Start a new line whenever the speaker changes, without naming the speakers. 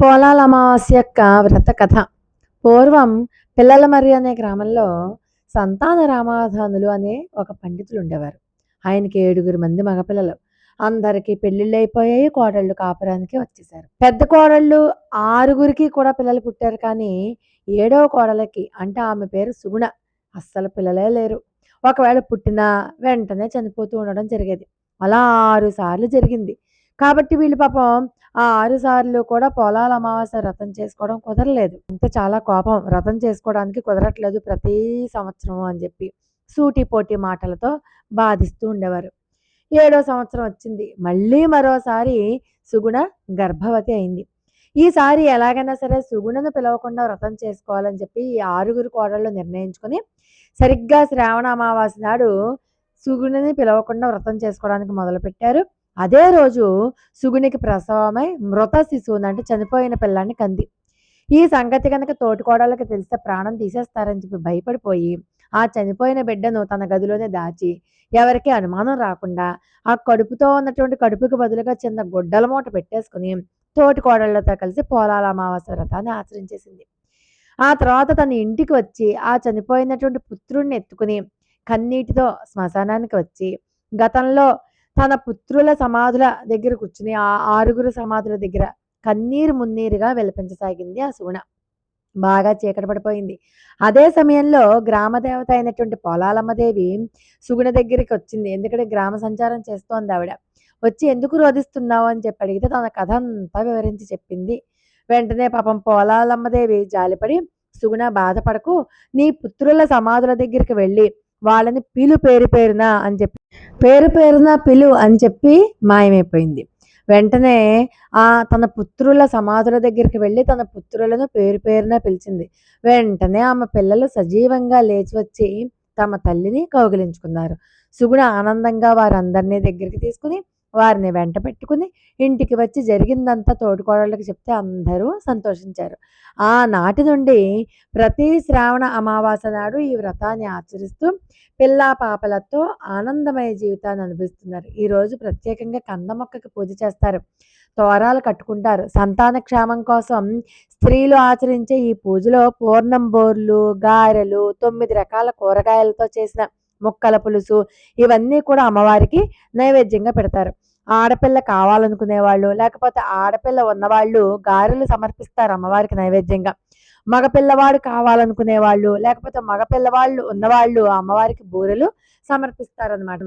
పోలాల అమావాస్య యొక్క వ్రత కథ పూర్వం పిల్లలమర్రి అనే గ్రామంలో సంతాన రామాధానులు అనే ఒక పండితులు ఉండేవారు ఆయనకి ఏడుగురు మంది మగపిల్లలు. అందరికీ పెళ్ళిళ్ళు అయిపోయాయి కోడళ్ళు కాపురానికి వచ్చేసారు పెద్ద కోడళ్ళు ఆరుగురికి కూడా పిల్లలు పుట్టారు కానీ ఏడవ కోడలకి అంటే ఆమె పేరు సుగుణ. అస్సలు పిల్లలే లేరు. ఒకవేళ పుట్టినా వెంటనే చనిపోతూ ఉండడం జరిగేది. అలా ఆరు సార్లు జరిగింది. కాబట్టి వీళ్ళు పాపం ఆ ఆరు సార్లు కూడా పొలాల అమావాస్య వ్రతం చేసుకోవడం కుదరలేదు. అంటే చాలా కోపం. వ్రతం చేసుకోవడానికి కుదరట్లేదు ప్రతి సంవత్సరం అని చెప్పి సూటి పోటీ మాటలతో బాధిస్తూ ఉండేవారు. ఏడో సంవత్సరం వచ్చింది. మళ్ళీ మరోసారి సుగుణ గర్భవతి అయింది. ఈసారి ఎలాగైనా సరే సుగుణను పిలవకుండా వ్రతం చేసుకోవాలని చెప్పి ఈ ఆరుగురు కోడళ్ళు నిర్ణయించుకొని సరిగ్గా శ్రావణ అమావాస్య నాడు సుగుణని పిలవకుండా వ్రతం చేసుకోవడానికి మొదలుపెట్టారు. అదే రోజు సుగునికి ప్రసవమై మృత శిశువుని అంటే చనిపోయిన పిల్లాన్ని కంది. ఈ సంగతి కనుక తోటికోడళ్ళకి తెలిస్తే ప్రాణం తీసేస్తారని చెప్పి భయపడిపోయి ఆ చనిపోయిన బిడ్డను తన గదిలోనే దాచి ఎవరికి అనుమానం రాకుండా ఆ కడుపుతో ఉన్నటువంటి కడుపుకి బదులుగా చిన్న గుడ్డల మూట పెట్టేసుకుని తోటికోడళ్ళతో కలిసి పోలాల అమావాస్య వ్రతాన్ని ఆచరించేసింది. ఆ తర్వాత తన ఇంటికి వచ్చి ఆ చనిపోయినటువంటి పుత్రుణ్ణి ఎత్తుకుని కన్నీటితో శ్మశానానికి వచ్చి గతంలో తన పుత్రుల సమాధుల దగ్గర కూర్చుని ఆ ఆరుగురు సమాధుల దగ్గర కన్నీరు మున్నీరుగా వెలిపించసాగింది ఆ సుగుణ. బాగా చీకటి పడిపోయింది. అదే సమయంలో గ్రామదేవత అయినటువంటి పొలాలమ్మదేవి సుగుణ దగ్గరికి వచ్చింది. ఎందుకంటే గ్రామ సంచారం చేస్తోంది ఆవిడ. వచ్చి ఎందుకు రోధిస్తున్నావు? అని చెప్పి అడిగితే తన కథ అంతా వివరించి చెప్పింది. వెంటనే పాపం పోలాలమ్మదేవి జాలిపడి సుగుణ బాధపడకు. నీ పుత్రుల సమాధుల దగ్గరికి వెళ్ళి వాళ్ళని పిలు పేరు పేరున అని చెప్పి పేరు పేరున పిలు అని చెప్పి మాయమైపోయింది. వెంటనే ఆ తన పుత్రుల సమాధుల దగ్గరికి వెళ్ళి తన పుత్రులను పేరు పేరున పిలిచింది. వెంటనే ఆమె పిల్లలు సజీవంగా లేచి వచ్చి తమ తల్లిని కౌగిలించుకున్నారు. సుగుణ ఆనందంగా వారందరినీ దగ్గరికి తీసుకుని వారిని వెంట పెట్టుకుని ఇంటికి వచ్చి జరిగిందంతా తోటికోడళ్ళకి చెప్తే అందరూ సంతోషించారు. ఆ నాటి నుండి ప్రతి శ్రావణ అమావాస్య నాడు ఈ వ్రతాన్ని ఆచరిస్తూ పిల్లా పాపలతో ఆనందమయ జీవితాన్ని అనుభవిస్తున్నారు. ఈరోజు ప్రత్యేకంగా కంద మొక్కకి పూజ చేస్తారు. తోరాలు కట్టుకుంటారు. సంతాన క్షేమం కోసం స్త్రీలు ఆచరించే ఈ పూజలో పూర్ణం బోర్లు గారెలు తొమ్మిది రకాల కూరగాయలతో చేసిన ముక్కల పులుసు ఇవన్నీ కూడా అమ్మవారికి నైవేద్యంగా పెడతారు. ఆడపిల్ల కావాలనుకునే వాళ్ళు లేకపోతే ఆడపిల్ల ఉన్నవాళ్ళు గారెలు సమర్పిస్తారు అమ్మవారికి నైవేద్యంగా. మగపిల్లవాడు కావాలనుకునే వాళ్ళు లేకపోతే మగపిల్లవాళ్ళు ఉన్నవాళ్ళు అమ్మవారికి బూరెలు సమర్పిస్తారు అనమాట